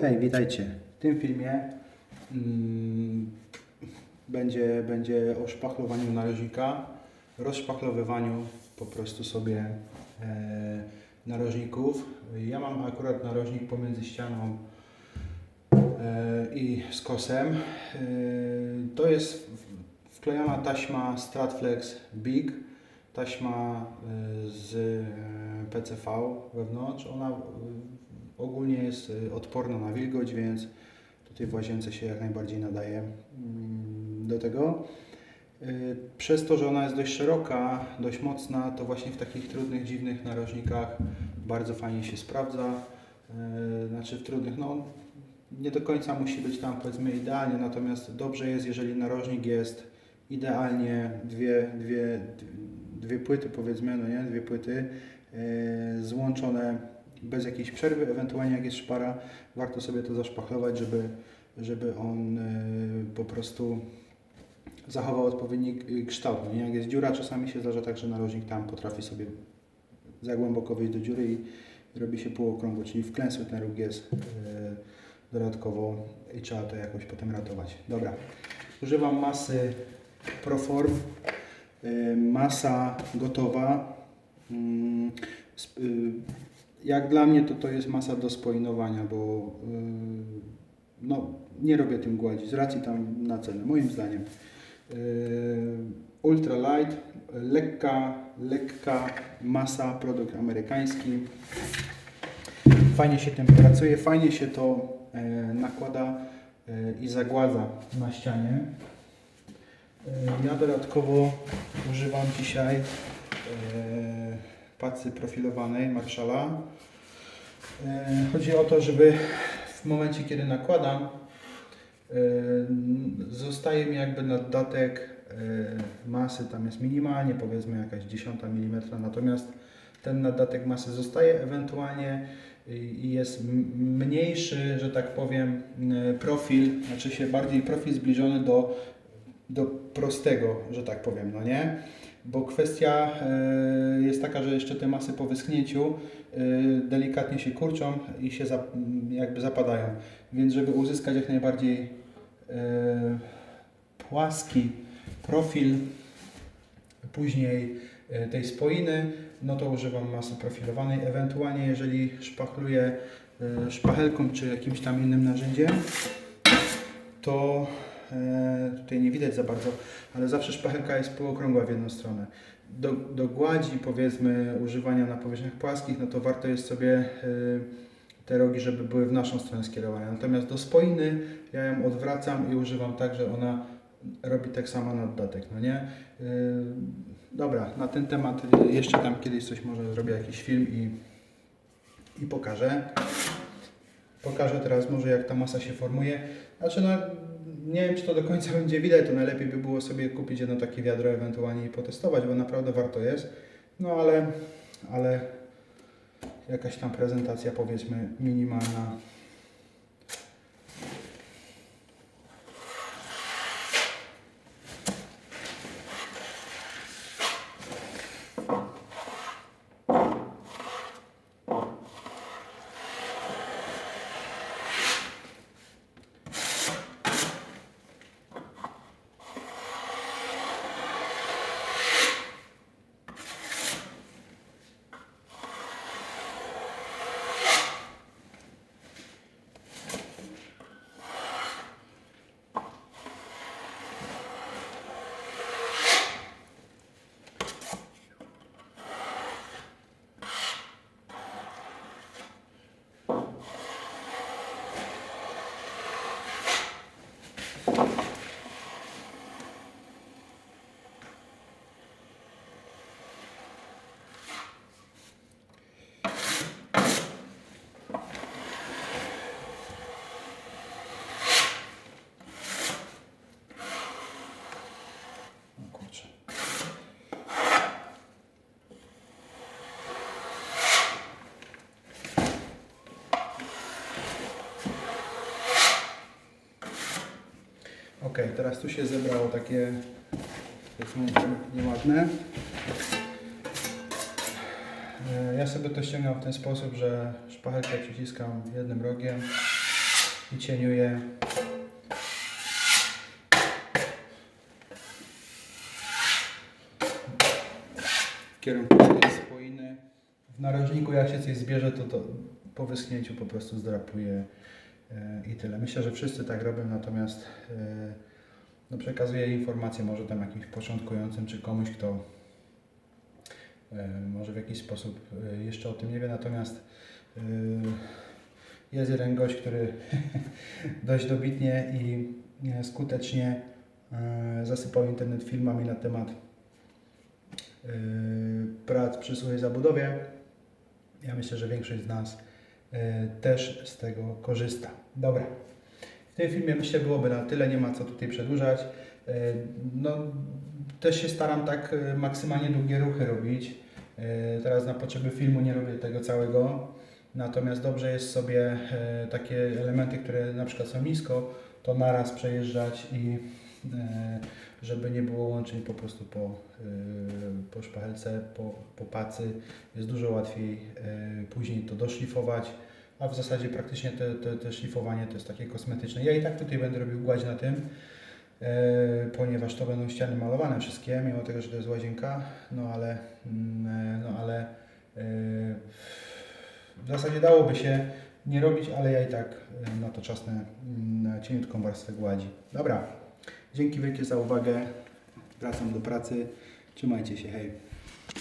Hej, witajcie. W tym filmie mm, będzie, będzie o szpachlowaniu narożnika, rozszpachlowywaniu po prostu sobie e, narożników. Ja mam akurat narożnik pomiędzy ścianą e, i skosem. E, to jest wklejona taśma Stratflex Big, taśma e, z e, PCV wewnątrz. Ona ogólnie jest e, odporna na wilgoć, więc tutaj w łazience się jak najbardziej nadaje mm, do tego. E, Przez to, że ona jest dość szeroka, dość mocna, to właśnie w takich trudnych, dziwnych narożnikach bardzo fajnie się sprawdza. E, Znaczy w trudnych, no nie do końca musi być tam powiedzmy idealnie, natomiast dobrze jest, jeżeli narożnik jest idealnie dwie, dwie, dwie płyty powiedzmy, no nie, dwie płyty złączone bez jakiejś przerwy, ewentualnie jak jest szpara, warto sobie to zaszpachlować, żeby, żeby on e, po prostu zachował odpowiedni k- kształt. Nie? Jak jest dziura, czasami się zdarza tak, że narożnik tam potrafi sobie za głęboko wejść do dziury i robi się półokrągło, czyli wklęsły ten róg jest e, dodatkowo i trzeba to jakoś potem ratować. Dobra, używam masy Proform, masa gotowa. Jak dla mnie to to jest masa do spoinowania, bo y, no, nie robię tym gładzi z racji tam na cenę, moim zdaniem. Y, Ultra light, lekka, lekka masa, produkt amerykański. Fajnie się tym pracuje, fajnie się to e, nakłada e, i zagładza na ścianie. E, Ja dodatkowo używam dzisiaj pacy profilowanej Marszala. E, Chodzi o to, żeby w momencie, kiedy nakładam, e, zostaje mi jakby naddatek e, masy, tam jest minimalnie, powiedzmy jakaś 10 mm, natomiast ten naddatek masy zostaje, ewentualnie i- jest mniejszy, że tak powiem, profil, znaczy się bardziej profil zbliżony do, do prostego, że tak powiem, no nie? Bo kwestia e, jest taka, że jeszcze te masy po wyschnięciu e, delikatnie się kurczą i się zap, m, jakby zapadają. Więc żeby uzyskać jak najbardziej e, płaski profil później tej spoiny, no to używam masy profilowanej. Ewentualnie jeżeli szpachluję szpachelką czy jakimś tam innym narzędziem, to tutaj nie widać za bardzo, ale zawsze szpachelka jest półokrągła w jedną stronę. Do, do gładzi, powiedzmy, używania na powierzchniach płaskich, no to warto jest sobie e, te rogi, żeby były w naszą stronę skierowane. Natomiast do spoiny ja ją odwracam i używam tak, że ona robi tak samo naddatek, no nie? Yy, Dobra, na ten temat jeszcze tam kiedyś coś może zrobię jakiś film i, i pokażę. Pokażę teraz może jak ta masa się formuje. Znaczy no, nie wiem czy to do końca będzie widać, to najlepiej by było sobie kupić jedno takie wiadro ewentualnie i potestować, bo naprawdę warto jest. No ale, ale jakaś tam prezentacja powiedzmy minimalna. O kurczę. Ok, teraz tu się zebrało takie powiedzmy nieładne. E, Ja sobie to ściągam w ten sposób, że szpachelkę przyciskam jednym rogiem i cieniuję. W kierunku tej spoiny. W narożniku jak się coś zbierze, to, to po wyschnięciu po prostu zdrapuję e, i tyle. Myślę, że wszyscy tak robią, natomiast e, no przekazuję informacje może tam jakimś początkującym, czy komuś, kto e, może w jakiś sposób e, jeszcze o tym nie wie, natomiast e, jest jeden gość, który dość dobitnie i e, skutecznie e, zasypał internet filmami na temat e, prac przy suchej zabudowie. Ja myślę, że większość z nas e, też z tego korzysta. Dobra. W tym filmie myślę byłoby na tyle, nie ma co tutaj przedłużać. E, No, też się staram tak e, maksymalnie długie ruchy robić. E, Teraz na potrzeby filmu nie robię tego całego. Natomiast dobrze jest sobie e, takie elementy, które na przykład są nisko, to naraz przejeżdżać i e, żeby nie było łączeń po prostu po, e, po szpachelce, po, po pacy. Jest dużo łatwiej e, później to doszlifować, a w zasadzie praktycznie te, te, te szlifowanie to jest takie kosmetyczne. Ja i tak tutaj będę robił gładź na tym, e, ponieważ to będą ściany malowane wszystkie, mimo tego, że to jest łazienka, no ale, mm, e, no ale e, w zasadzie dałoby się nie robić, ale ja i tak e, na to czasnę mm, na cieniutką warstwę gładzi. Dobra, dzięki wielkie za uwagę. Wracam do pracy. Trzymajcie się, hej.